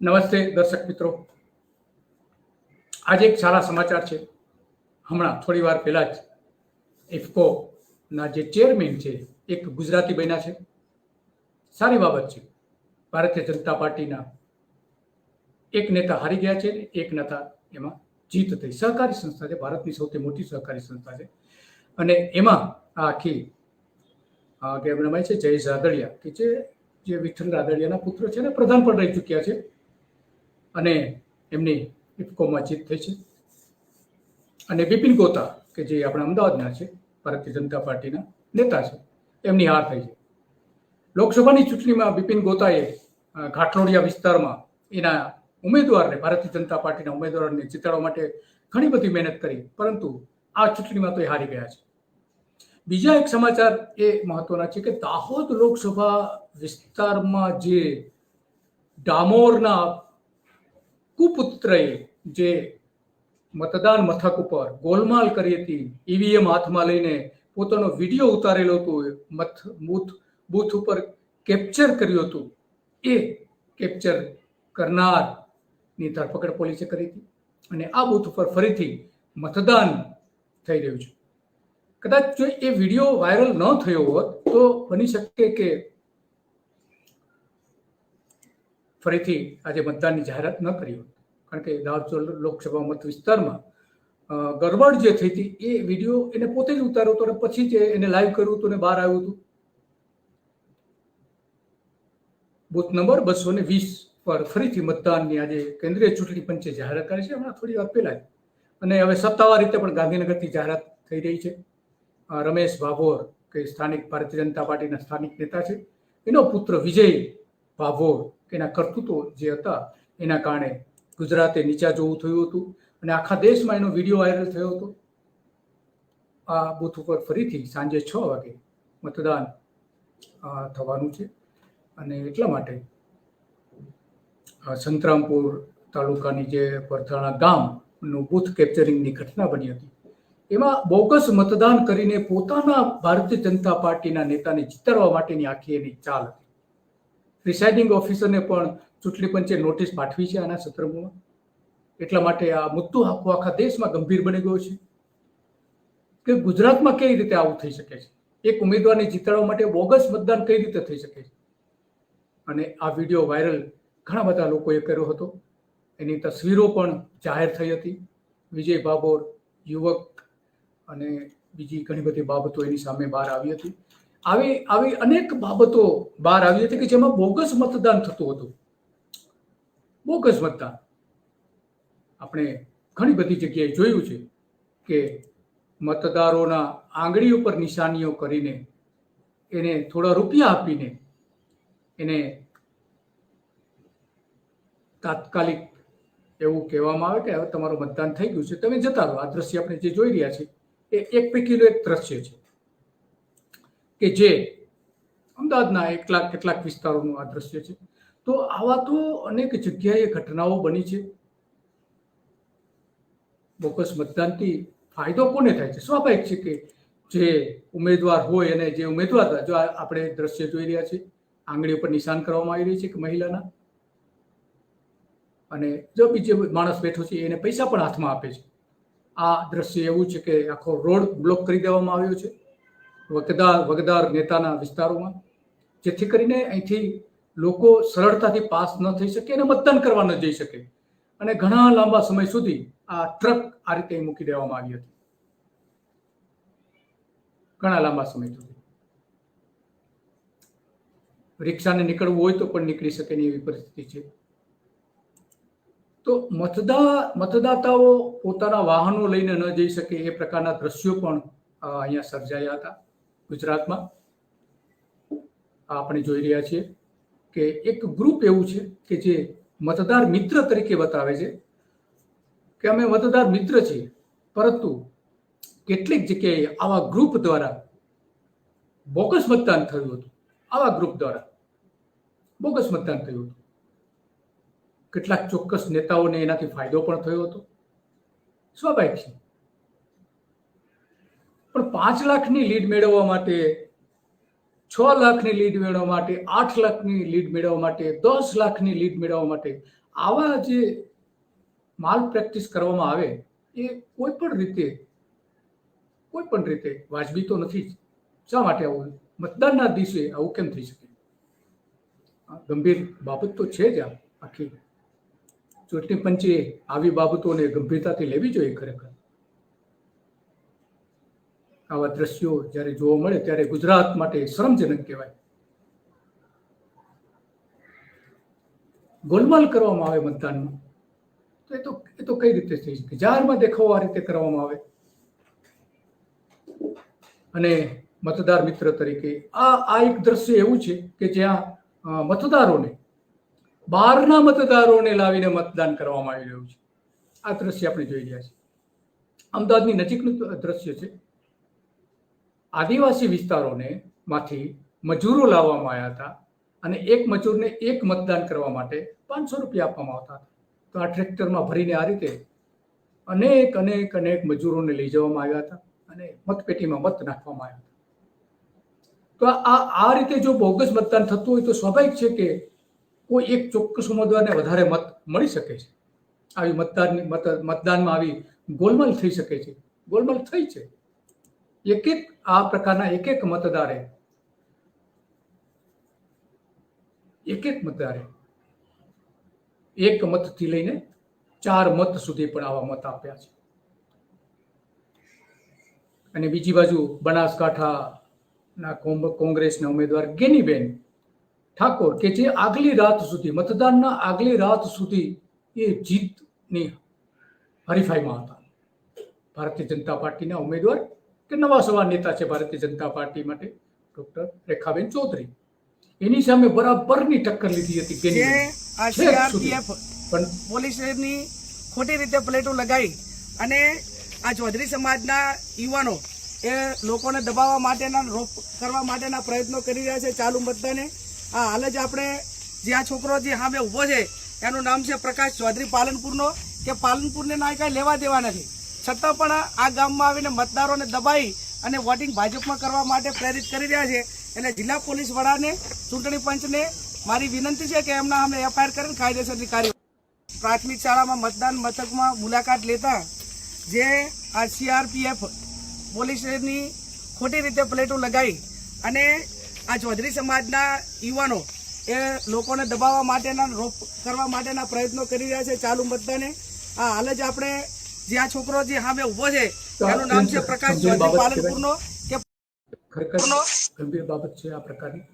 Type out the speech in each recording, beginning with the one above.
નમસ્તે દર્શક મિત્રો. આજે એક સારા સમાચાર છે. હમણાં થોડી વાર પહેલાં જ ઇફકોના જે ચેરમેન છે, એક ગુજરાતી બન્યા છે. સારી બાબત છે. ભારતીય જનતા પાર્ટીના એક નેતા હારી ગયા છે એક નેતા એમાં જીત થઈ. સહકારી સંસ્થા છે, ભારતની સૌથી મોટી સહકારી સંસ્થા છે. અને એમાં આ આખી કેમ એમના છે, જયેશ રાદડિયા, કે જે જે વિઠ્ઠલ રાદડિયાના પુત્ર છે ને, પ્રધાન પણ રહી ચૂક્યા છે. અને એમની ઇફકોમાં જીત થઈ છે. અને બિપિન ગોતા, કે જે આપણા અમદાવાદના છે, ભારતીય જનતા પાર્ટીના નેતા છે, એમની હાર થઈ છે. લોકસભાની ચૂંટણીમાં બિપિન ગોતાએ ઘાટલોડિયા વિસ્તારમાં એના ઉમેદવારને, ભારતીય જનતા પાર્ટીના ઉમેદવારને જીતાડવા માટે ઘણી બધી મહેનત કરી, પરંતુ આ ચૂંટણીમાં તો એ હારી ગયા છે. બીજા એક સમાચાર એ મહત્વના છે કે દાહોદ લોકસભા વિસ્તારમાં જે ડામોરના કુપુત્રએ જે મતદાન મથક ઉપર ગોલમાલ કરી હતી, ઈવીએમ હાથમાં લઈને પોતાનો વીડિયો ઉતારેલો હતો મથ, બૂથ બૂથ ઉપર કેપ્ચર કર્યું હતું. એ કેપ્ચર કરનારની ધરપકડ પોલીસે કરી હતી અને આ બૂથ ઉપર ફરીથી મતદાન થઈ રહ્યું છે. કદાચ જો એ વીડિયો વાયરલ ન થયો હોત, તો બની શકે કે ફરીથી આજે મતદાનની જાહેરાત ન કરી હોત કારણ કે દાહોદ લોકસભા મત વિસ્તારમાં ગરબડ જે થઈ હતી, એ વીડિયો એને પોતે જ ઉતાર્યો હતો અને પછી જે એને લાઈવ કર્યું હતું ને બહાર આવ્યું હતું. બુથ નંબર બસો ને વીસ પર ફરીથી મતદાનની આજે કેન્દ્રીય ચૂંટણી પંચે જાહેરાત કરી છે. હમણાં થોડી વાર પહેલા અને હવે સત્તાવાર રીતે પણ ગાંધીનગરથી જાહેરાત થઈ રહી છે. રમેશ ભાભોર, કે સ્થાનિક ભારતીય જનતા પાર્ટીના સ્થાનિક નેતા છે. એનો પુત્ર વિજય ભાભોર એના કરતૂતો જે હતા, એના કારણે ગુજરાતે નીચા જોવું થયું હતું અને આખા દેશમાં એનો વીડિયો વાયરલ થયો હતો. આ બુથ ઉપર ફરીથી સાંજે છ વાગે મતદાન થવાનું છે અને એટલા માટે સંતરામપુર તાલુકાની જે પરથાણા ગામનું બૂથ કેપ્ચરિંગની ઘટના બની હતી. એમાં બોગસ મતદાન કરીને પોતાના ભારતીય જનતા પાર્ટીના નેતાને જીતાડવા માટેની આખી એની ચાલ હતી. પ્રિસાઇડિંગ ઓફિસરને પણ ચૂંટણી પંચે નોટિસ પાઠવી છે આના સંદર્ભમાં. એટલા માટે આ મુદ્દો આખો આખા દેશમાં ગંભીર બની ગયો છે. કે ગુજરાતમાં કઈ રીતે આવું થઈ શકે છે? એક ઉમેદવારને જીતાડવા માટે બોગસ મતદાન કઈ રીતે થઈ શકે છે? અને આ વીડિયો વાયરલ ઘણા બધા લોકોએ કર્યો હતો. એની તસવીરો પણ જાહેર થઈ હતી. વિજય બાબોર યુવક અને બીજી ઘણી બધી બાબતો એની સામે બહાર આવી હતી. આવી આવી અનેક બાબતો બહાર આવી હતી કે જેમાં બોગસ મતદાન થતું હતું. બોગસ મતદાન. આપણે ઘણી બધી જગ્યાએ જોયું છે કે મતદારોના આંગળી ઉપર નિશાનીઓ કરીને એને થોડા રૂપિયા આપીને એને તાત્કાલિક એવું કહેવામાં આવે કે હવે તમારું મતદાન થઈ ગયું છે. તમે જતા રહો. આ દ્રશ્ય આપણે જે જોઈ રહ્યા છીએ એ એક પૈકીનું એક દ્રશ્ય છે. કે જે અમદાવાદના એકલા કેટલાક વિસ્તારોનું આ દ્રશ્ય છે. તો આવા તો અનેક જગ્યાએ ઘટનાઓ બની છે. બોકસ મતદાનથી ફાયદો કોને થાય છે? સ્વાભાવિક છે કે જે ઉમેદવાર હોય અને જે ઉમેદવાર જો આપણે દ્રશ્ય જોઈ રહ્યા છીએ, આંગળી ઉપર નિશાન કરવામાં આવી રહી છે કે મહિલાના. અને જો બીજો માણસ બેઠો છે એને પૈસા પણ હાથમાં આપે છે. આ દ્રશ્ય એવું છે કે આખો રોડ બ્લોક કરી દેવામાં આવ્યો છે. વગદાર વગદાર નેતાના વિસ્તારોમાં. જેથી કરીને અહીંથી લોકો સરળતાથી પાસ ન થઈ શકે અને મતદાન કરવા ન જઈ શકે. અને ઘણા લાંબા સમય સુધી આ ટ્રક આ રીતે મૂકી દેવામાં આવી હતી. ઘણા લાંબા સમય સુધી. રિક્ષાને નીકળવું હોય તો પણ નીકળી શકે નહીં એવી પરિસ્થિતિ છે. તો મતદા, મતદાતાઓ પોતાના વાહનો લઈને ન જઈ શકે એ પ્રકારના દ્રશ્યો પણ અહીંયા સર્જાયા હતા. ગુજરાતમાં આપણે જોઈ રહ્યા છીએ કે એક ગ્રુપ એવું છે કે જે મતદાર મિત્ર તરીકે બતાવે છે કે અમે મતદાર મિત્ર છીએ, પરંતુ કેટલીક જગ્યાએ આવા ગ્રુપ દ્વારા બોગસ મતદાન થયું હતું. આવા ગ્રુપ દ્વારા બોગસ મતદાન થયું હતું. કેટલાક ચોક્કસ નેતાઓને એનાથી ફાયદો પણ થયો હતો. સ્વાભાવિક છે. પણ પાંચ લાખની લીડ મેળવવા માટે, છ લાખની લીડ મેળવવા માટે, આઠ લાખની લીડ મેળવવા માટે, દસ લાખની લીડ મેળવવા માટે આવા જે માલ પ્રેક્ટિસ કરવામાં આવે, એ કોઈ પણ રીતે, કોઈ પણ રીતે વાજબી તો નથી જ. શા માટે આવું? મતદાનના દિવસે આવું કેમ થઈ શકે? ગંભીર બાબત તો છે જ આખી. ચૂંટણી પંચે આવી બાબતોને ગંભીરતાથી લેવી જોઈએ ખરેખર. આવા દ્રશ્યો જ્યારે જોવા મળે ત્યારે ગુજરાત માટે શરમજનક કહેવાય. ગોલમાલ કરવામાં આવે મતદાનમાં. તો એ તો એ તો કઈ રીતે થઈ શકે? જાહેરમાં દેખાવો આ રીતે કરવામાં આવે. અને મતદાર મિત્ર તરીકે આ આ એક દ્રશ્ય એવું છે કે જ્યાં મતદારોને, બહારના મતદારોને લાવીને મતદાન કરવામાં આવી રહ્યું છે. આ દ્રશ્ય આપણે જોઈ રહ્યા છીએ. અમદાવાદની નજીકનું દ્રશ્ય છે. આદિવાસી વિસ્તારોને માંથી મજૂરો લાવવામાં આવ્યા હતા અને એક મજૂરને એક મતદાન કરવા માટે પાંચસો રૂપિયા આપવામાં આવતા હતા. તો આ ટ્રેક્ટરમાં ભરીને આ રીતે અનેક અનેક અનેક મજૂરોને લઈ જવામાં આવ્યા હતા અને મતપેટીમાં મત નાખવામાં આવ્યા હતા. તો આ આ રીતે જો બોગસ મતદાન થતું હોય તો સ્વાભાવિક છે કે કોઈ એક ચોક્કસ ઉમેદવારને વધારે મત મળી શકે છે. આવી મતદાનની મતદાનમાં આવી ગોલમાલ થઈ શકે છે. ગોલમાલ થઈ છે. એક એક આ પ્રકારના એક એક મતદારે. એક એક મતદારે. એક મતથી લઈને ચાર મત સુધી પણ આવા મત આપ્યા છે. અને બીજી બાજુ બનાસકાંઠાના કોંગ્રેસના ઉમેદવાર ગેનીબેન ઠાકોર કે જે આગલી રાત સુધી, મતદાનના આગલી રાત સુધી એ જીતની હરીફાઈમાં હતા. ભારતીય જનતા પાર્ટીના ઉમેદવાર કે નવા સવા નેતા છે ભારતીય જનતા પાર્ટી માટે? ડોક્ટર રેખાબેન ચૌધરી. એની સામે બરાબરની ટક્કર લીધી હતી કે ગેનીબેન આ છેક સુધી. સીઆરપીએફ પણ પોલીસની ખોટી રીતે પ્લેટો લગાવી અને આ ચૌધરી સમાજના યુવાનો એ લોકોને દબાવવા માટેના રોપ કરવા માટેના પ્રયત્નો કરી રહ્યા છે ચાલુ મતદાને. આ હાલ જ આપણે જે આ છોકરો જે સામે ઊભો છે એનું નામ છે પ્રકાશ ચૌધરી પાલનપુરનો કે પાલનપુરને ના કાંઈ લેવા દેવા નથી. છતાં પણ આ ગામમાં આવીને મતદારોને દબાઈ અને વોટિંગ ભાજપમાં કરવા માટે પ્રેરિત કરી રહ્યા છે. એટલે જિલ્લા પોલીસ વડાને, ચૂંટણી પંચને મારી વિનંતી છે કે એમના અમે એફઆઈઆર કરીને કાયદેસરની કાર્ય પ્રાથમિક શાળામાં મતદાન મથકમાં મુલાકાત લેતા જે આ સીઆરપીએફ પોલીસની ખોટી રીતે પ્લેટો લગાવી અને આ ચૌધરી સમાજના યુવાનો એ લોકોને દબાવવા માટેના રોપ કરવા માટેના પ્રયત્નો કરી રહ્યા છે ચાલુ મતદાને. આ હાલ જ આપણે જે આ છોકરો જે સામે ઊભો છે એનું નામ છે પ્રકાશ ચૌધરી પાલનપુરનો કે ખરેખર ગંભીર બાબત છે આ પ્રકારની.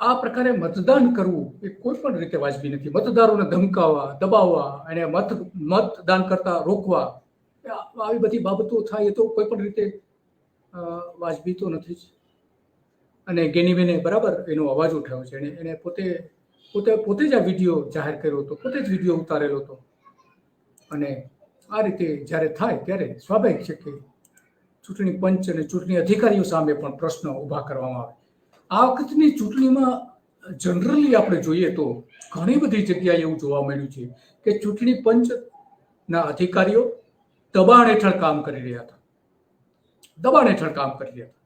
આ પ્રકારે મતદાન કરવું એ કોઈ પણ રીતે વાજબી નથી. મતદારોને ધમકાવવા દબાવવા અને મત મતદાન કરતા રોકવા આવી બધી બાબતો થાય એ તો કોઈ પણ રીતે વાજબી તો નથી જ. અને ગેનીબેને બરાબર એનો અવાજ ઉઠાવ્યો છે. એને એને પોતે પોતે પોતે જ આ વીડિયો જાહેર કર્યો હતો પોતે જ વીડિયો ઉતારેલો હતો. અને આ રીતે જ્યારે થાય ત્યારે સ્વાભાવિક છે કે ચૂંટણી પંચ અને ચૂંટણી અધિકારીઓ સામે પણ પ્રશ્નો ઊભા કરવામાં આવે. આ વખતની ચૂંટણીમાં જનરલી આપણે જોઈએ તો ઘણી બધી જગ્યાએ એવું જોવા મળ્યું છે કે ચૂંટણી પંચના અધિકારીઓ દબાણ હેઠળ કામ કરી રહ્યા હતા. દબાણ હેઠળ કામ કરી રહ્યા હતા.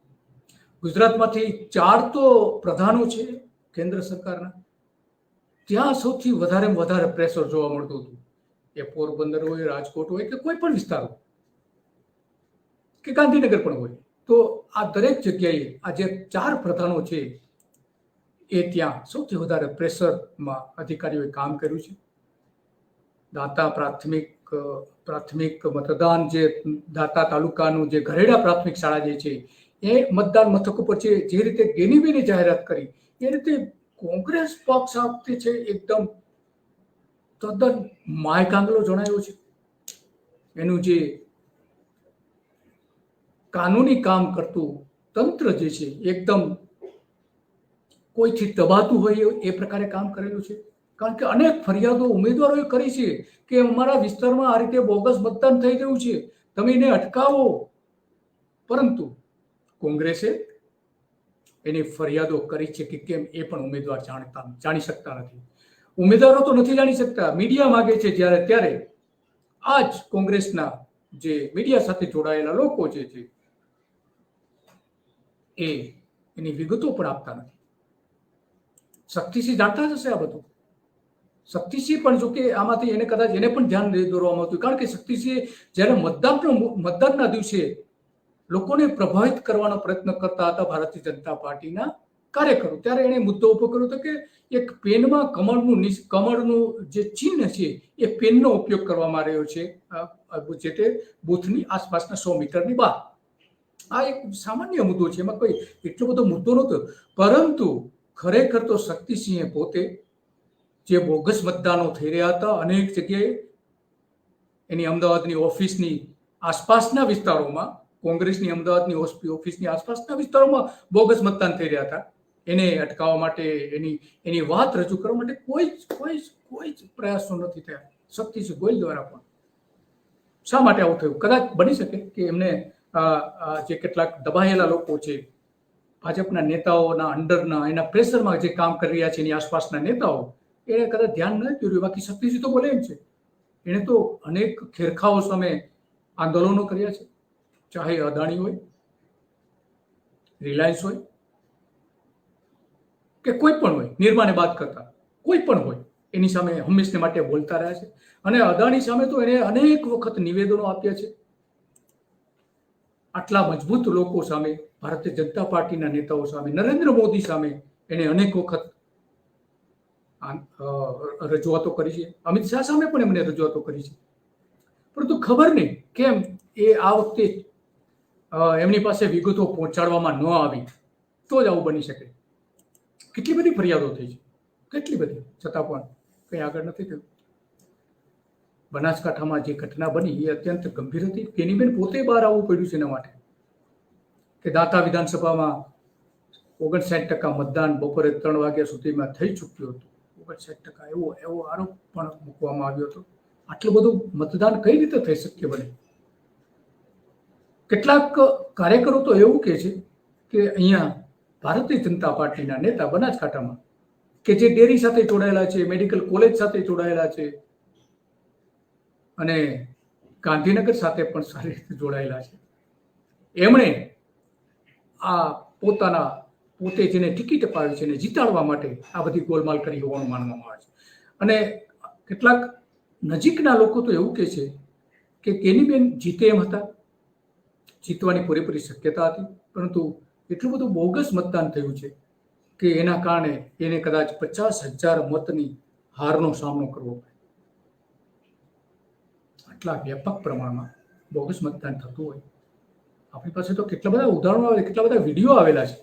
ગુજરાતમાંથી ચાર તો પ્રધાનો છે કેન્દ્ર સરકારના. ત્યાં સૌથી વધારેમાં વધારે પ્રેશર જોવા મળતું હતું. એ પોરબંદર હોય, રાજકોટ હોય કે કોઈ પણ વિસ્તાર હોય, કે ગાંધીનગર પણ હોય, તો આ દરેક જગ્યાએ આ જે ચાર પ્રધાનો છે, એ ત્યાં સૌથી વધારે પ્રેશરમાં અધિકારીઓએ કામ કર્યું છે. દાતા પ્રાથમિક પ્રાથમિક મતદાન જે દાતા તાલુકાનું જે ઘરેડા પ્રાથમિક શાળા જે છે, એ મતદાન મથક ઉપર છે જે રીતે ગેનીબેને જાહેરાત કરી, એ રીતે કોંગ્રેસ પક્ષ આપતી છે, એકદમ તદ્દન માયકાંગલો જણાયો છે. એનું જે કાનૂની કામ કરતું તંત્ર જે છે, એકદમ કોઈથી દબાતું હોય એ પ્રકારે કામ કરેલું છે. કારણ કે અનેક ફરિયાદો ઉમેદવારોએ કરી છે કે અમારા વિસ્તારમાં આ રીતે બોગસ મતદાન થઈ ગયું છે. તમે એને અટકાવો. પરંતુ કોંગ્રેસે એની ફરિયાદો કરી છે કે કેમ એ પણ ઉમેદવાર જાણતા જાણી શકતા નથી. ઉમેદવારો તો નથી જાણી શકતા. મીડિયા માગે છે જ્યારે ત્યારે આ જ કોંગ્રેસના જે મીડિયા સાથે જોડાયેલા લોકો જે છે, એ એની વિગતો પણ આપતા નથી. શક્તિસિંહ જાણતા જ હશે આ બધું? શક્તિસિંહ પણ જોકે આમાંથી એને કદાચ એને પણ ધ્યાન દોરવામાં આવતું કારણ કે શક્તિસિંહ જ્યારે મતદાનનો મતદાનના દિવસે લોકોને પ્રભાવિત કરવાનો પ્રયત્ન કરતા હતા ભારતીય જનતા પાર્ટીના કાર્યકરો ત્યારે એણે મુદ્દો ઊભો કર્યો હતો કે એક પેનમાં કમળનું કમળનું જે ચિહ્ન છે, એ પેનનો ઉપયોગ કરવામાં આવ્યો છે જે તે બૂથની આસપાસના સો મીટરની બહાર. આ એક સામાન્ય મુદ્દો છે, એમાં કોઈ એટલો બધો મુદ્દો નહોતો. પરંતુ ખરેખર તો શક્તિસિંહે પોતે જે બોગસ મતદાનો થઈ રહ્યા હતા, અનેક જગ્યાએ એની અમદાવાદની ઓફિસની આસપાસના વિસ્તારોમાં, કોંગ્રેસની અમદાવાદની ઓફિસની આસપાસના વિસ્તારોમાં બોગસ મતદાન થઈ રહ્યા હતા. એને અટકાવવા માટે એની એની વાત રજૂ કરવા માટે કોઈ જ કોઈ જ કોઈ જ પ્રયાસો નથી થયા. શક્તિસિંહ ગોયલ દ્વારા પણ. શા માટે આવું થયું? કદાચ બની શકે કે એમને જે કેટલાક દબાયેલા લોકો છે, ભાજપના નેતાઓના અંડરના, એના પ્રેશરમાં જે કામ કરી રહ્યા છે, એની આસપાસના નેતાઓ, એને કદાચ ધ્યાન ન કર્યું બાકી શક્તિસિંહ તો બોલે એમ છે. એણે તો અનેક ખેરખાઓ સામે આંદોલનો કર્યા છે. ચાહે અદાણી હોય, રિલાયન્સ હોય કે કોઈ પણ હોય નિર્માને બાદ કરતા, કોઈ પણ હોય, એની સામે હંમેશને માટે બોલતા રહ્યા છે. અને અદાણી સામે તો એને અનેક વખત નિવેદનો આપ્યા છે. આટલા મજબૂત લોકો સામે, ભારતીય જનતા પાર્ટીના નેતાઓ સામે, નરેન્દ્ર મોદી સામે એને અનેક વખત રજૂઆતો કરી છે. અમિત શાહ સામે પણ એમણે રજૂઆતો કરી છે. પરંતુ ખબર નહીં કેમ એ આ વખતે એમની પાસે વિગતો પહોંચાડવામાં ન આવી, તો જ આવું બની શકે. કેટલી બધી ફરિયાદો થઈ છે? કેટલી બધી? છતાં પણ કંઈ આગળ નથી થયું. બનાસકાંઠામાં જે ઘટના બની એ અત્યંત ગંભીર હતી. કેનીબેન પોતે બહાર આવવું પડ્યું છે એના માટે. કે દાતા વિધાનસભામાં ઓગણસાઠ ટકા મતદાન બપોરે ત્રણ વાગ્યા સુધીમાં થઈ ચૂક્યું હતું. ઓગણસાઠ ટકા એવો એવો આરોપ પણ મૂકવામાં આવ્યો હતો. આટલું બધું મતદાન કઈ રીતે થઈ શક્ય બને? કેટલાક કાર્યકરો તો એવું કહે છે કે અહીંયા ભારતીય જનતા પાર્ટીના નેતા બનાસકાંઠામાં કે જે ડેરી સાથે જોડાયેલા છે, મેડિકલ કોલેજ સાથે જોડાયેલા છે અને ગાંધીનગર સાથે પણ સારી રીતે જોડાયેલા છે. એમણે આ પોતાના પોતે જેને ટિકિટ અપાવી છે એને જીતાડવા માટે આ બધી ગોલમાલ કરી હોવાનું માનવામાં આવે છે. અને કેટલાક નજીકના લોકો તો એવું કહે છે કે કેનીબેન જીતે એમ હતા. જીતવાની પૂરેપૂરી શક્યતા હતી, પરંતુ એટલું બધું બોગસ મતદાન થયું છે કે એના કારણે એને કદાચ પચાસ હજાર મતની હારનો સામનો કરવો પડે. આટલા વ્યાપક પ્રમાણમાં બોગસ મતદાન થતું હોય. આપણી પાસે તો કેટલા બધા ઉદાહરણો આવે કેટલા બધા વીડિયો આવેલા છે.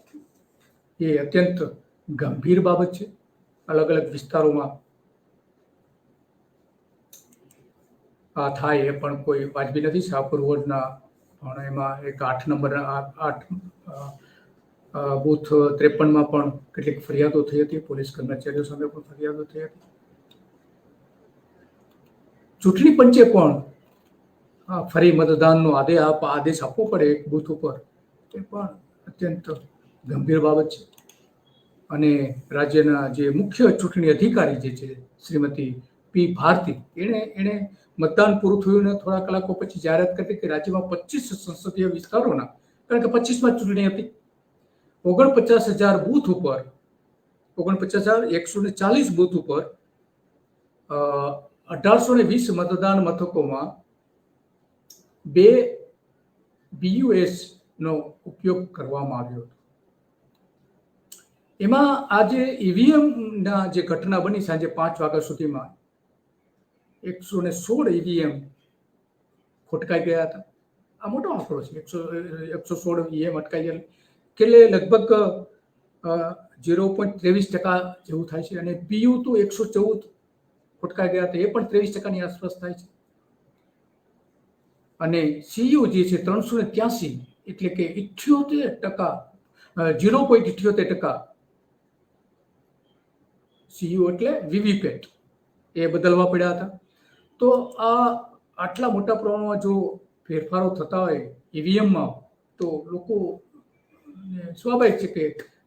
એ અત્યંત ગંભીર બાબત છે. અલગ અલગ વિસ્તારોમાં આ થાય એ પણ કોઈ વાજબી નથી. શાહપુર વોર્ડના પણ એમાં એક આઠ નંબર આઠ બૂથ ત્રેપનમાં પણ કેટલીક ફરિયાદો થઈ હતી, પોલીસ કર્મચારીઓ સામે પણ ફરિયાદો થઈ હતી. ચૂંટણી પંચે પણ ફરી મતદાનનો આદેશ આદેશ આપવો પડે એક બૂથ ઉપર. એ પણ અત્યંત ગંભીર બાબત છે. અને રાજ્યના જે મુખ્ય ચૂંટણી અધિકારી જે છે, શ્રીમતી પી ભારતી, એણે એણે મતદાન પૂરું થયું ને થોડા કલાકો પછી જાહેરાત કરી કે રાજ્યમાં પચીસ સંસદીય વિસ્તારોના, કારણ કે પચીસમાં ચૂંટણી હતી. ઓગણપચાસ હજાર બૂથ ઉપર, ઓગણપચાસ હજાર એકસો ને ચાલીસ બૂથ ઉપર અઢારસો ને વીસ મતદાન મથકોમાં બે બીયુએસ નો ઉપયોગ કરવામાં આવ્યો હતો. એમાં આજે ઈવીએમના જે ઘટના બની સાંજે પાંચ વાગ્યા સુધીમાં, એકસો ને સોળ ઈવીએમ ખોટકાઈ ગયા હતા. આ મોટો આંકડો છે, એકસો એકસો સોળ ઈવીએમ અટકાઈ ગયા એટલે લગભગ ઝીરો પોઈન્ટ ત્રેવીસ ટકા જેવું થાય છે. અને પીયુ તો એકસો ચૌદ ખોટકા ગયા હતા. એ પણ ત્રેવીસ ટકાની આસપાસ થાય છે. અને સીયુ જે છે ત્રણસો ને ત્યાસી, એટલે કે ઇઠ્યોતેર ટકા ઝીરો પોઈન્ટ ઇઠ્યોતેર ટકા સીયુ એટલે વીવીપેટ એ બદલવા પડ્યા હતા. તો આ આટલા મોટા પ્રમાણમાં જો ફેરફારો થતા હોય ઈવીએમમાં, તો લોકો સ્વાભાવિક છે કે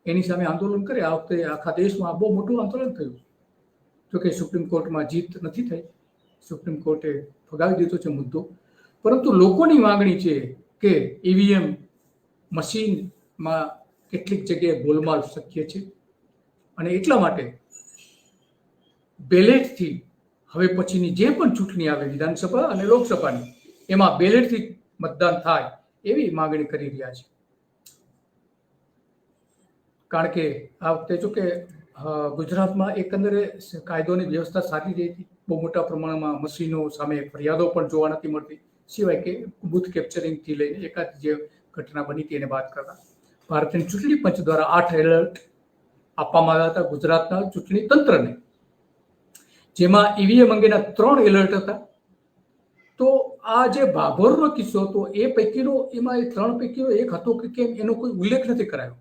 એની સામે આંદોલન કરે. આ વખતે આખા દેશમાં બહુ મોટું આંદોલન થયું. જોકે સુપ્રીમ કોર્ટમાં જીત નથી થઈ. સુપ્રીમ કોર્ટે ફગાવી દીધો છે મુદ્દો. પરંતુ લોકોની માંગણી છે કે ઈવીએમ મશીનમાં કેટલીક જગ્યાએ ગોલમાલ શક્ય છે. અને એટલા માટે બેલેટથી હવે પછીની જે પણ ચૂંટણી આવે વિધાનસભા અને લોકસભાની, એમાં બેલેટથી મતદાન થાય એવી માગણી કરી રહ્યા છે. કારણ કે આ વખતે જો કે ગુજરાતમાં એકંદરે કાયદોની વ્યવસ્થા સારી રહી હતી. બહુ મોટા પ્રમાણમાં મશીનો સામે ફરિયાદો પણ જોવા નથી મળતી. સિવાય કે બુથ કેપ્ચરિંગથી લઈને એકાદ જે ઘટના બની હતી એને વાત કરતા. ભારતની ચૂંટણી પંચ દ્વારા આઠ એલર્ટ આપવામાં આવ્યા હતા ગુજરાતના ચૂંટણી તંત્રને. જેમાં ઈવીએમ અંગેના ત્રણ એલર્ટ હતા. તો આ જે ભાભોરનો કિસ્સો હતો, એ પૈકીનો એમાં એ ત્રણ પૈકીનો એક હતો કે કેમ, એનો કોઈ ઉલ્લેખ નથી કરાયો.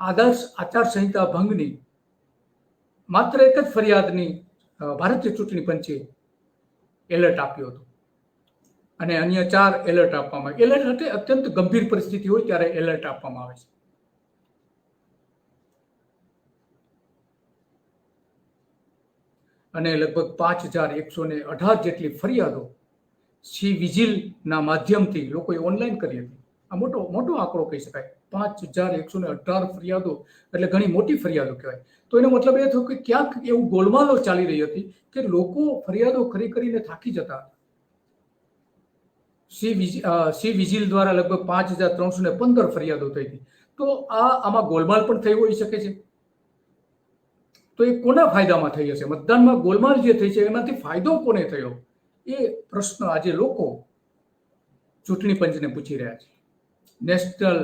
આદર્શ આચારસંહિતા ભંગની માત્ર એક જ ફરિયાદની ભારતીય ચૂંટણી પંચે એલર્ટ આપ્યો હતો. અને અન્ય ચાર એલર્ટ આપવામાં આવે. એલર્ટ એટલે અત્યંત ગંભીર પરિસ્થિતિ હોય ત્યારે એલર્ટ આપવામાં આવે છે. અને લગભગ પાંચ હજાર એકસો ને અઢાર જેટલી ફરિયાદો સી વિજિલના માધ્યમથી લોકોએ ઓનલાઈન કરી હતી. આ મોટો મોટો આંકડો કહી શકાય. પાંચ હજાર એકસો ને અઢાર ફરિયાદો, એટલે ઘણી મોટી ફરિયાદો કહેવાય. તો એનો મતલબ એ થયો કે ક્યાંક એવું ગોલમાલો ચાલી રહી હતી કે લોકો ફરિયાદો ખરી કરીને થાકી જતા. હતા સી વિજિલ દ્વારા લગભગ પાંચ હજાર ત્રણસો ને પંદર ફરિયાદો થઈ હતી. તો આ આમાં ગોલમાલ પણ થઈ હોઈ શકે છે. તો એ કોના ફાયદામાં થઈ હશે? મતદાનમાં ગોલમાલ જે થઈ છે એમાંથી ફાયદો કોને થયો? એ પ્રશ્ન આજે લોકો ચૂંટણી પંચને પૂછી રહ્યા છે. નેશનલ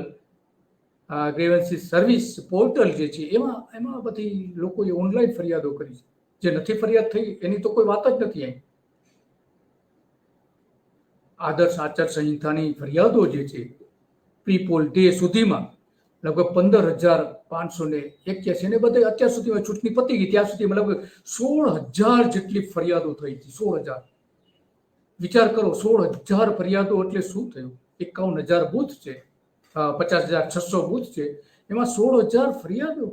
ગ્રેવન્સીસ સર્વિસ પોર્ટલ જે છે, એમાં એમાં બધી લોકોએ ઓનલાઈન ફરિયાદો કરી છે. જે નથી ફરિયાદ થઈ, એની તો કોઈ વાત જ નથી અહીં. આદર્શ આચાર સંહિતાની ફરિયાદો જે છે, પ્રીપોલ ડે સુધીમાં લગભગ પંદર હજાર પાંચસો ને એક્યાસી ને બધે અત્યાર સુધીમાં ચૂંટણી પતી ગઈ, ત્યાં સુધીમાં લગભગ સોળ હજાર જેટલી ફરિયાદો થઈ હતી સોળ હજાર. વિચાર કરો, સોળ હજાર ફરિયાદો એટલે શું થયું? એકાવન હજાર બૂથ છે પચાસ હજાર છસો બૂથ છે, એમાં સોળ હજાર ફરિયાદો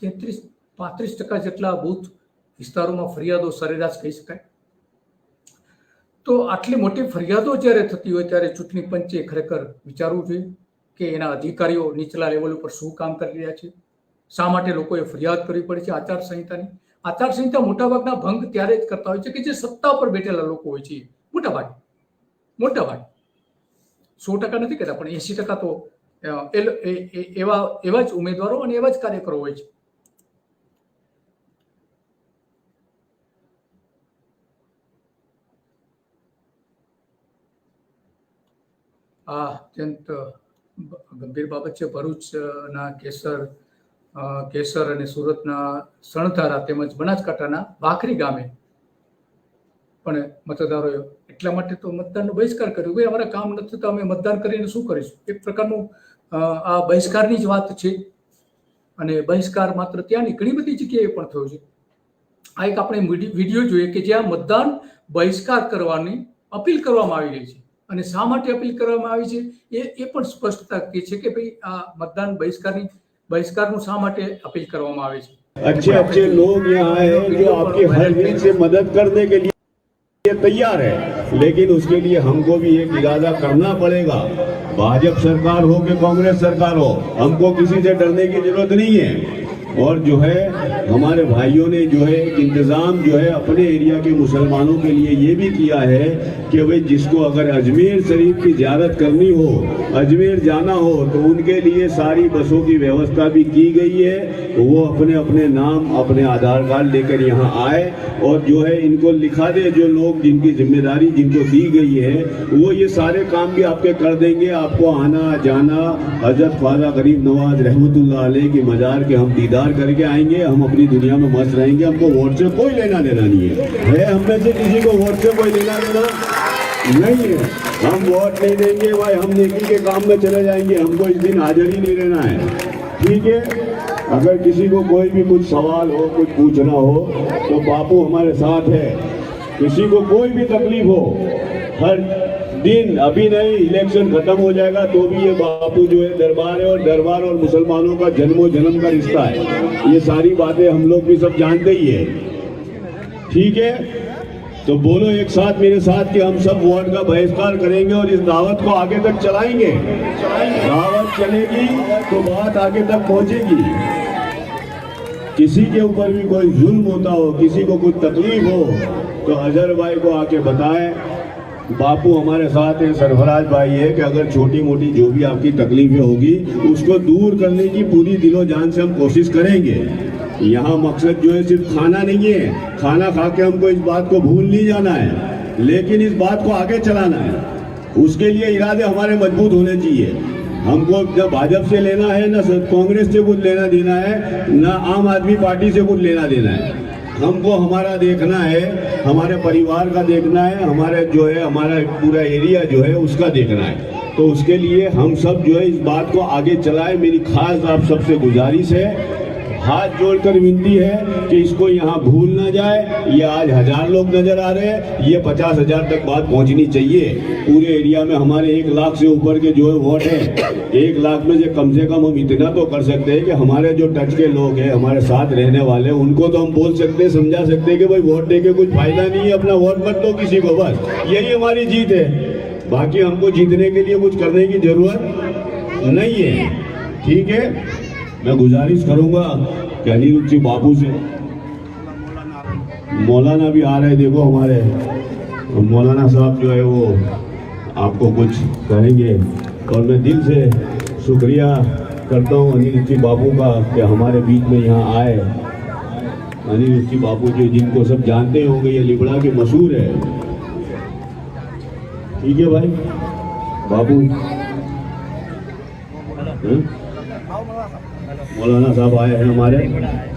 તેત્રીસ, પાંત્રીસ ટકા જેટલા બૂથ વિસ્તારોમાં ફરિયાદો સરેરાશ કહી શકાય. તો આટલી મોટી ફરિયાદો જ્યારે થતી હોય ત્યારે ચૂંટણી પંચે ખરેખર વિચારવું જોઈએ કે એના અધિકારીઓ નીચલા લેવલ ઉપર શું કામ કરી રહ્યા છે, શા માટે લોકોએ ફરિયાદ કરવી પડે છે આચારસંહિતાની. આચારસંહિતા મોટાભાગના ભંગ ત્યારે જ કરતા હોય છે કે જે સત્તા પર બેઠેલા લોકો હોય છે, મોટાભાગે. મોટાભાગે સો ટકા નથી કહેતા પણ એસી ટકા તો એવા એવા જ ઉમેદવારો અને એવા જ કાર્યકરો હોય છે. આ અત્યંત ગંભીર બાબત છે. ભરૂચના કેસર કેસર અને સુરતના સણધારા તેમજ બનાસકાંઠાના ભાખરી ગામે પણ મતદારોએ એટલા માટે તો મતદાનનો બહિષ્કાર કર્યો ભાઈ અમારા કામ નથી તો અમે મતદાન કરીને શું કરીશું? એક પ્રકારનું આ બહિષ્કારની જ વાત છે. અને બહિષ્કાર માત્ર ત્યાંની ઘણી બધી જગ્યાએ પણ થયો છે. આ એક આપણે વીડિયો જોઈએ કે જ્યાં મતદાન બહિષ્કાર કરવાની અપીલ કરવામાં આવી રહી છે. અને શા માટે અપીલ કરવામાં આવી છે? એ એ પણ સ્પષ્ટતા કે છે કે ભાઈ, આ મતદાન બહિષ્કારની, બહિષ્કારનું શા માટે અપીલ કરવામાં આવે છે? અચ્છે અચ્છે લોગ યહાં હે, જો આપકી હર વીર સે મદદ કરને કે लिए तैयार है लेकिन उसके लिए हमको भी एक इरादा करना पड़ेगा भाजपा सरकार हो कि कांग्रेस सरकार हो हमको किसी से डरने की जरूरत नहीं है और जो है, हमारे भाइयों ने जो है एक इंतज़ाम जो है अपने एरिया के मुसलमानों के लिए ये भी किया है कि भाई जिसको अगर अजमेर शरीफ की जियारत करनी हो, अजमेर जाना हो तो उनके लिए सारी बसों की व्यवस्था भी की गई है। वो अपने अपने नाम, अपने आधार कार्ड लेकर यहाँ आए और जो है इनको लिखा दे जो लोग जिनकी ज़िम्मेदारी जिनको दी गई है, वो ये सारे काम भी आपके कर देंगे। आपको आना जाना, हज़रत ख्वाजा गरीब नवाज़ रहमत की मजार के हम दीदार करके आएँगे, हम अपनी दुनिया में मस्त रहेंगे, हमको वोट से कोई लेना देना नहीं है। है हम में से किसी को वोट से कोई लेना देना नहीं है। हम वोट नहीं देंगे भाई, हम नेकी के काम में चले जाएँगे, हमको इस दिन हाजिर ही नहीं रहना है। ठीक है? अगर किसी को कोई भी कुछ सवाल हो, कुछ पूछना हो तो बापू हमारे साथ है। किसी को कोई भी तकलीफ़ हो, हर दिन अभी नहीं इलेक्शन खत्म हो जाएगा तो भी ये बापू जो है दरबार है और दरबार और मुसलमानों का जन्मों जन्म का रिश्ता है। ये सारी बातें हम लोग भी सब जानते ही है। ठीक है? तो बोलो एक साथ मेरे साथ कि हम सब वोट का बहिष्कार करेंगे और इस दावत को आगे तक चलाएँगे। दावत चलेगी तो बात आगे तक पहुंचेगी। किसी के ऊपर भी कोई जुल्म होता हो, किसी को कुछ तकलीफ़ हो तो अजहर भाई को आके बताएँ। बापू, हमारे साथ है सरफराज भाई है कि अगर छोटी मोटी जो भी आपकी तकलीफें होगी, उसको दूर करने की पूरी दिलो जान से हम कोशिश करेंगे। यहाँ मकसद जो है सिर्फ़ खाना नहीं है। खाना खा के हमको इस बात को भूल नहीं जाना है, लेकिन इस बात को आगे चलाना है। उसके लिए इरादे हमारे मज़बूत होने चाहिए। हमको न भाजपा से लेना है, न कांग्रेस से कुछ लेना देना है, न आम आदमी पार्टी से कुछ लेना देना है। हमको हमारा देखना है, हमारे परिवार का देखना है, हमारे जो है, हमारा पूरा एरिया जो है उसका देखना है। तो उसके लिए हम सब जो है इस बात को आगे चलाएँ। मेरी खास आप सबसे गुजारिश है हाथ जोड़कर विनती है कि इसको यहाँ भूल ना जाए। ये आज हज़ार लोग नज़र आ रहे हैं। ये पचास हज़ार तक बात पहुँचनी चाहिए। पूरे एरिया में हमारे एक लाख से ऊपर के जो है वोट है, एक लाख में से कम से कम हम इतना तो कर सकते हैं कि हमारे जो टच के लोग हैं, हमारे साथ रहने वाले उनको तो हम बोल सकते हैं, समझा सकते हैं कि भाई वोट दे के कुछ फ़ायदा नहीं है, अपना वोट मत दो किसी को, बस। यही हमारी जीत है। बाकी हमको जीतने के लिए कुछ करने की ज़रूरत नहीं है। ठीक है? मैं गुजारिश करूँगा कि अनिरुद्ध बापू से। मौलाना भी आ रहे हैं, देखो हमारे। मौलाना साहब जो है वो आपको कुछ कहेंगे। और मैं दिल से शुक्रिया करता हूँ अनिल जी बाबू का कि हमारे बीच में यहाँ आए। अनिल जी बाबू जी, जिनको सब जानते होंगे, ये लिबड़ा के मशहूर है। ठीक है भाई? बाबू? हम्म? मौलाना साहब आए हैं हमारे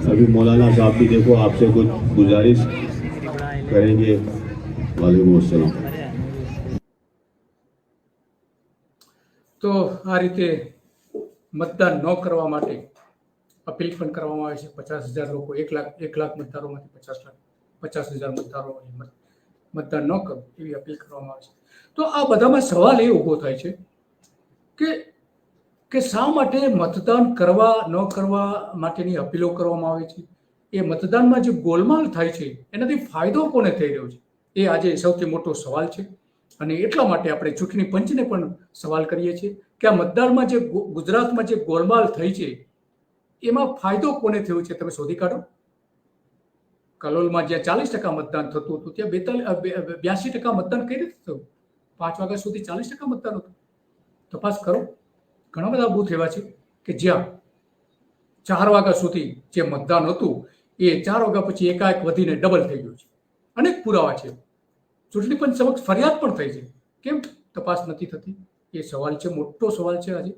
अभी मौलाना साहब भी देखो आपसे कुछ गुजारिश करेंगे वालेकुम अस्सलाम તો આ રીતે મતદાન ન કરવા માટે અપીલ પણ કરવામાં આવે છે પચાસ હજાર લોકો એક લાખ એક લાખ મતદારોમાંથી પચાસ લાખ પચાસ હજાર મતદારો મત- મતદાન ન કરવું એવી અપીલ કરવામાં આવે છે તો આ બધામાં સવાલ એ ઊભો થાય છે કે કે શા માટે મતદાન કરવા, ન કરવા માટેની અપીલો કરવામાં આવે છે? એ મતદાનમાં જે ગોલમાલ થાય છે, એનાથી ફાયદો કોને થઈ રહ્યો છે? એ આજે સૌથી મોટો સવાલ છે. અને એટલા માટે આપણે ચૂંટણી પંચને પણ સવાલ કરીએ છીએ કે આ મતદાનમાં જે ગુજરાતમાં જે ગોલમાલ થઈ છે, એમાં ફાયદો કોને થયો છે? તમે શોધી કાઢો. કલોલમાં જ્યાં ચાલીસ ટકા મતદાન થતું હતું, ત્યાં બેતાલીસ બ્યાસી ટકા મતદાન કઈ રીતે થયું પાંચ વાગ્યા સુધી ચાલીસ ટકા મતદાન હતું. તપાસ કરો. ઘણા બધા બૂથ એવા છે કે જ્યાં ચાર વાગ્યા સુધી જે મતદાન હતું, એ ચાર વાગ્યા પછી એકાએક વધીને ડબલ થઈ ગયું છે. અનેક પુરાવા છે. ચૂંટણી પંચ સમક્ષ ફરિયાદ પણ થઈ છે. કેમ? તપાસ નથી થતી. એ સવાલ છે, મોટો સવાલ છે આજે.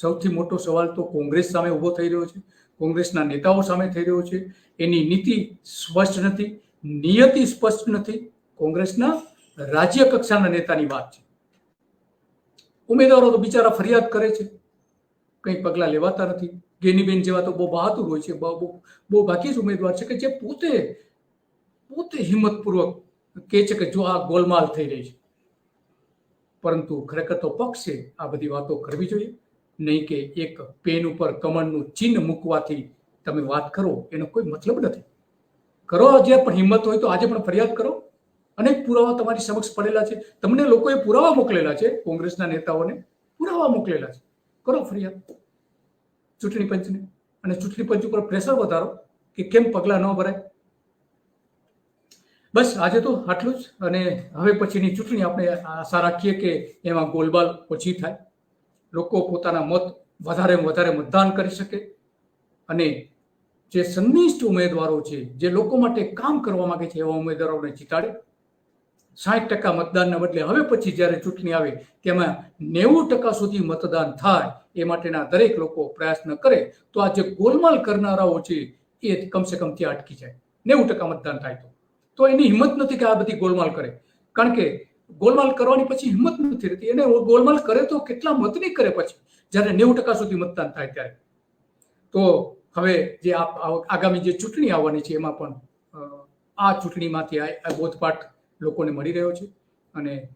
સૌથી મોટો સવાલ તો કોંગ્રેસ સામે ઊભો થઈ રહ્યો છે. કોંગ્રેસના નેતાઓ સામે થઈ રહ્યો છે. એની નીતિ સ્પષ્ટ નથી, નિયતિ સ્પષ્ટ નથી. કોંગ્રેસના રાજ્ય કક્ષાના નેતાની વાત છે. ઉમેદવારો તો બિચારા ફરિયાદ કરે છે. કંઈ પગલાં લેવાતા નથી. ગેનીબેન જેવા તો બહુ બહાદુર હોય છે, બહુ બાકી જ ઉમેદવાર છે કે જે પોતે પોતે હિંમતપૂર્વક કહે છે કે જો આ ગોલમાલ થઈ રહી છે. પરંતુ ખરેખર તો પક્ષે આ બધી વાતો કરવી જોઈએ. નહીં કે એક પેન ઉપર કમળનું ચિહ્ન મૂકવાથી તમે વાત કરો, એનો કોઈ મતલબ નથી. કરો આજે પણ હિંમત હોય તો આજે પણ ફરિયાદ કરો. અનેક પુરાવા તમારી સમક્ષ પડેલા છે. તમને લોકોએ પુરાવા મોકલેલા છે, કોંગ્રેસના નેતાઓને પુરાવા મોકલેલા છે. કરો ફરિયાદ. ચૂંટણી પંચને. અને ચૂંટણી પંચ ઉપર પ્રેશર વધારો કે કેમ પગલાં ન ભરાય. બસ, આજે તો આટલું જ. અને હવે પછીની ચૂંટણી આપણે આશા રાખીએ કે એમાં ગોલબાલ ઓછી થાય. લોકો પોતાના મત વધારે વધારે મતદાન કરી શકે. અને જે સંનિષ્ઠ ઉમેદવારો છે, જે લોકો માટે કામ કરવા માંગે છે એવા ઉમેદવારોને જીતાડે. સાઠ ટકા મતદાનના બદલે હવે પછી જ્યારે ચૂંટણી આવે તેમાં નેવું ટકા સુધી મતદાન થાય એ માટેના દરેક લોકો પ્રયત્ન કરે, તો આ જે ગોલમાલ કરનારાઓ છે એ કમસે કમ ત્યાં અટકી જાય. નેવું ટકા મતદાન થાય તો. તો એની હિંમત નથી કે આ બધી ગોલમાલ કરે. કારણ કે ગોલમાલ કરવાની પછી હિંમત નથી રહેતી. એને ગોલમાલ કરે તો કેટલા મત નહીં કરે પછી, જ્યારે નેવું ટકા સુધી મતદાન થાય ત્યારે. તો હવે જે આગામી જે ચૂંટણી આવવાની છે એમાં પણ આ ચૂંટણીમાંથી આ બોધપાઠ લોકોને મળી રહ્યો છે અને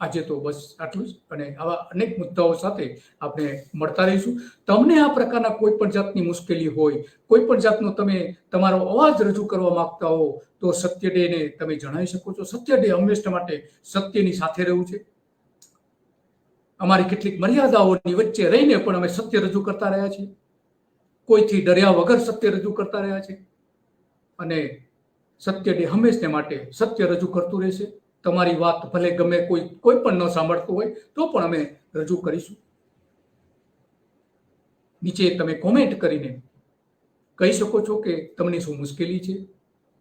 આજે તો બસ આટલું જ. અને આવા અનેક મુદ્દાઓ સાથે આપણે મળતા રહીશું. તમને આ પ્રકારના કોઈ પણ જાતની મુશ્કેલી હોય, કોઈ પણ જાતનો તમે તમારો અવાજ રજૂ કરવા માંગતા હો, તો સત્ય ડે ને તમે જણાવી શકો છો. સત્ય ડે હંમેશા માટે સત્યની સાથે રહેવું છે. અમારી કેટલીક મર્યાદાઓની વચ્ચે રહીને પણ અમે સત્ય રજૂ કરતા રહ્યા છીએ. કોઈથી ડર્યા વગર સત્ય રજૂ કરતા રહ્યા છીએ. અને સત્ય ડે હંમેશને માટે સત્ય રજૂ કરતું રહેશે. તમારી વાત ભલે ગમે કોઈ કોઈ પણ ન સાંભળતું હોય, તો પણ અમે રજૂ કરીશું. નીચે તમે કોમેન્ટ કરીને કહી શકો છો કે તમને શું મુશ્કેલી છે,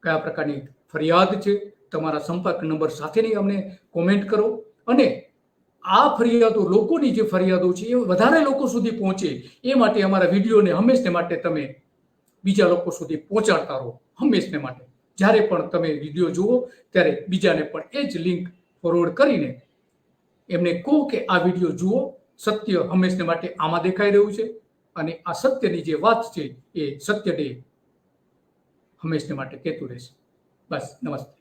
કયા પ્રકારની ફરિયાદ છે, તમારા સંપર્ક નંબર સાથેની અમને કોમેન્ટ કરો. અને આ ફરિયાદો લોકોની જે ફરિયાદો છે, એ વધારે લોકો સુધી પહોંચે. એ માટે અમારા વિડીયોને હંમેશને માટે તમે બીજા લોકો સુધી પહોંચાડતા રહો. હંમેશને માટે. જ્યારે પણ તમે વીડિયો જુઓ, ત્યારે બીજાને પણ એ જ લિંક ફોરવર્ડ કરીને એમને કહો કે આ વીડિયો જુઓ. સત્ય હંમેશને માટે આમાં દેખાઈ રહ્યું છે અને આ સત્યની જે વાત છે એ સત્ય ડે હંમેશને માટે કહેતું રહેશે. બસ, નમસ્તે.